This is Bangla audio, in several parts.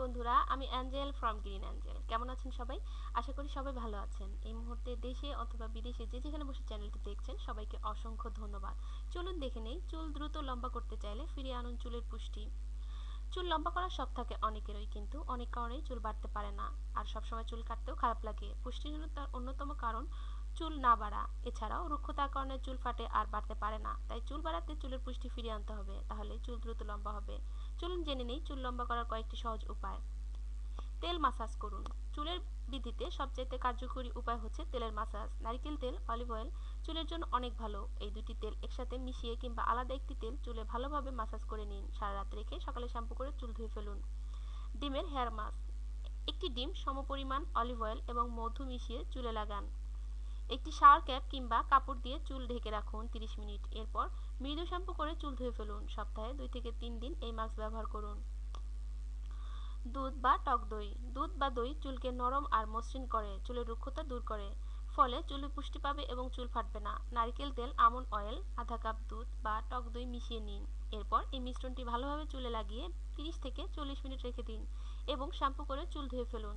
বন্ধুরা, আমি অ্যাঞ্জেল ফ্রম গ্রিন অ্যাঞ্জেল কেমন আছেন সবাই? আশা করি সবাই ভালো আছেন। এই মুহূর্তে দেশে অথবা বিদেশে যে যেখানে বসে চ্যানেলটি দেখছেন, সবাইকে অসংখ্য ধন্যবাদ। চলুন দেখে নেই, চুল দ্রুত লম্বা করতে চাইলে ফিরিয়ে আনুন চুলের পুষ্টি। চুল লম্বা করার শখ থাকে অনেকেরই, কিন্তু অনেক কারণেই চুল বাড়তে পারে না। আর সবসময় চুল কাটতেও খারাপ লাগে। পুষ্টিহীনতার অন্যতম কারণ চুল না বাড়া। এছাড়াও রুক্ষতার কারণে চুল ফাটে আর বাড়তে পারে না। তাই চুল বাড়াতে চুলের পুষ্টি ফিরিয়ে আনতে হবে। তাহলে চুল দ্রুত লম্বা হবে। চলুন জেনে নেই চুল লম্বা করার কয়েকটি সহজ উপায়। তেল মাসাজ করুন। চুলের বৃদ্ধিতে সবচাইতে কার্যকরী উপায় হচ্ছে তেলের মাসাজ নারিকেল তেল অলিভ অয়েল চুলের জন্য অনেক ভালো। এই দুটি তেল একসাথে মিশিয়ে কিংবা আলাদা একটি তেল চুলে ভালোভাবে মাসাজ করে নিন। সারা রাত রেখে সকালে শ্যাম্পু করে চুল ধুয়ে ফেলুন। ডিমের হেয়ার মাস্ক একটি ডিম সমপরিমাণ অলিভ অয়েল এবং মধু মিশিয়ে চুলে লাগান। একটি শাওয়ার ক্যাপ কিংবা কাপড় দিয়ে চুল ঢেকে রাখুন 30 মিনিট। এরপর মৃদু শ্যাম্পু করে চুল ধুয়ে ফেলুন। সপ্তাহে দুই থেকে তিন দিন এই মাস্ক ব্যবহার করুন। দুধ বা টক দই। দুধ বা দই চুলকে নরম আর মসৃণ করে, চুলের রুক্ষতা দূর করে। ফলে চুলে পুষ্টি পাবে এবং চুল ফাটবে না। নারকেল তেল, আমন্ড অয়েল, আধা কাপ দুধ বা টক দই মিশিয়ে নিন। এরপর এই মিশ্রণটি ভালোভাবে চুলে লাগিয়ে 30 থেকে চল্লিশ মিনিট রেখে দিন এবং শ্যাম্পু করে চুল ধুয়ে ফেলুন।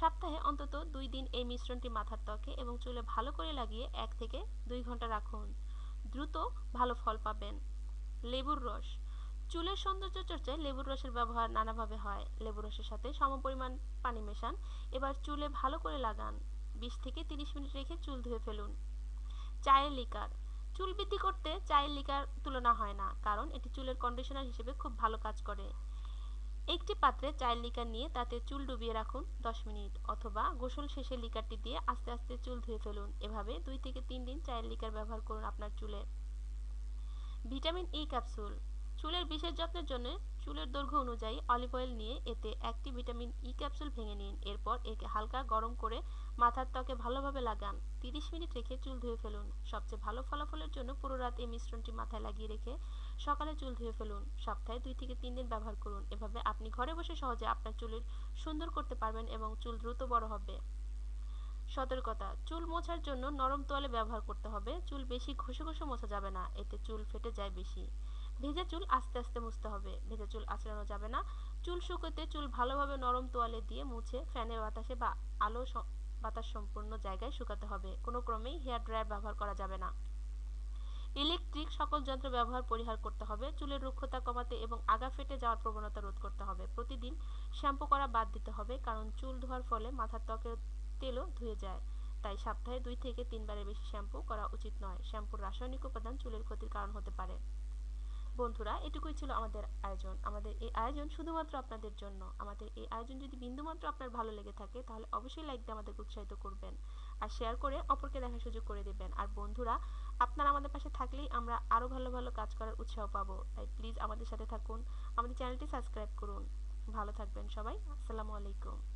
সপ্তাহে অন্তত দুই দিন এই মিশ্রণটি মাথার ত্বকে এবং চুলে ভালো করে লাগিয়ে এক থেকে দুই ঘণ্টা রাখুন। দ্রুত ভালো ফল পাবেন। লেবুর রস। চুলের সৌন্দর্য চর্চায় লেবুর রসের ব্যবহার নানাভাবে হয়। লেবুর রসের সাথে সমপরিমাণ পানি মেশান। এবার চুলে ভালো করে লাগান। বিশ থেকে তিরিশ মিনিট রেখে চুল ধুয়ে ফেলুন। চায়ের লিকার। চুল বৃদ্ধি করতে চায়ের লিকার তুলনা হয় না, কারণ এটি চুলের কন্ডিশনার হিসেবে খুব ভালো কাজ করে। একটি পাত্রে চায়ের লিকার নিয়ে তাতে চুল ডুবিয়ে রাখুন 10 মিনিট অথবা গোসল শেষে লিকারটি দিয়ে আস্তে আস্তে চুল ধুয়ে ফেলুন। এভাবে দুই থেকে তিন দিন চায়ের লিকার ব্যবহার করুন আপনার চুলে। Vitamin E capsule. চুলের বিশেষ যত্নের জন্য চুলের দৈর্ঘ্য অনুযায়ী অলিভ অয়েল নিয়ে এতে একটি ভিটামিন ই ক্যাপসুল ভেঙে নিন। এরপর একে হালকা গরম করে মাথার ত্বকে ভালোভাবে লাগান। 30 মিনিট রেখে চুল ধুয়ে ফেলুন। সবচেয়ে ভালো ফলাফলের জন্য পুরো রাত এই মিশ্রণটি মাথায় লাগিয়ে রেখে সকালে চুল ধুয়ে ফেলুন, সপ্তাহে দুই থেকে তিন দিন ব্যবহার করুন। এভাবে আপনি ঘরে বসে সহজে আপনার চুলের সুন্দর করতে পারবেন এবং চুল দ্রুত বড় হবে। সতর্কতা, চুল মোছার জন্য নরম তোয়ালে ব্যবহার করতে হবে। চুল বেশি ঘষে ঘষে মোছা যাবে না, এতে চুল ফেটে যায় বেশি। ভেজা চুল আস্তে আস্তে মুছতে হবে। ভেজা চুল আঁচড়ানো যাবে না। চুল শুকোতে চুল ভালোভাবে নরম তোয়ালে দিয়ে মুছে ফ্যানের বাতাসে বা আলো বাতাস সম্পূর্ণ জায়গায় শুকাতে হবে। কোনো ক্রমেই হেয়ার ড্রায়ার ব্যবহার করা যাবে না। ইলেকট্রিক সকল যন্ত্র ব্যবহার পরিহার করতে হবে, চুলের রুক্ষতা কমাতে এবং আগা ফেটে যাওয়ার প্রবণতা রোধ করতে হবে। প্রতিদিন শ্যাম্পু করা বাদ দিতে হবে, কারণ চুল ধোয়ার ফলে মাথার ত্বকের তেলও ধুয়ে যায়। তাই সপ্তাহে দুই থেকে তিনবারের বেশি শ্যাম্পু করা উচিত নয়। শ্যাম্পুর রাসায়নিক উপাদান চুলের ক্ষতির কারণ হতে পারে। বন্ধুরা, এটুকুই ছিল আমাদের আয়োজন। আমাদের এই আয়োজন শুধুমাত্র আপনাদের জন্য। আমাদের এই আয়োজন যদি বিন্দুমাত্র আপনার ভালো লেগে থাকে, তাহলে অবশ্যই লাইক দিয়ে আমাদেরকে উৎসাহিত করবেন। আর শেয়ার করে অপরকে দেখার সুযোগ করে দেবেন। আর বন্ধুরা আপনারা আমাদের পাশে থাকলেই আমরা আরও ভালো ভালো কাজ করার উৎসাহ পাবো। তাই প্লিজ আমাদের সাথে থাকুন। আমাদের চ্যানেলটি সাবস্ক্রাইব করুন। ভালো থাকবেন সবাই। আসসালামু আলাইকুম।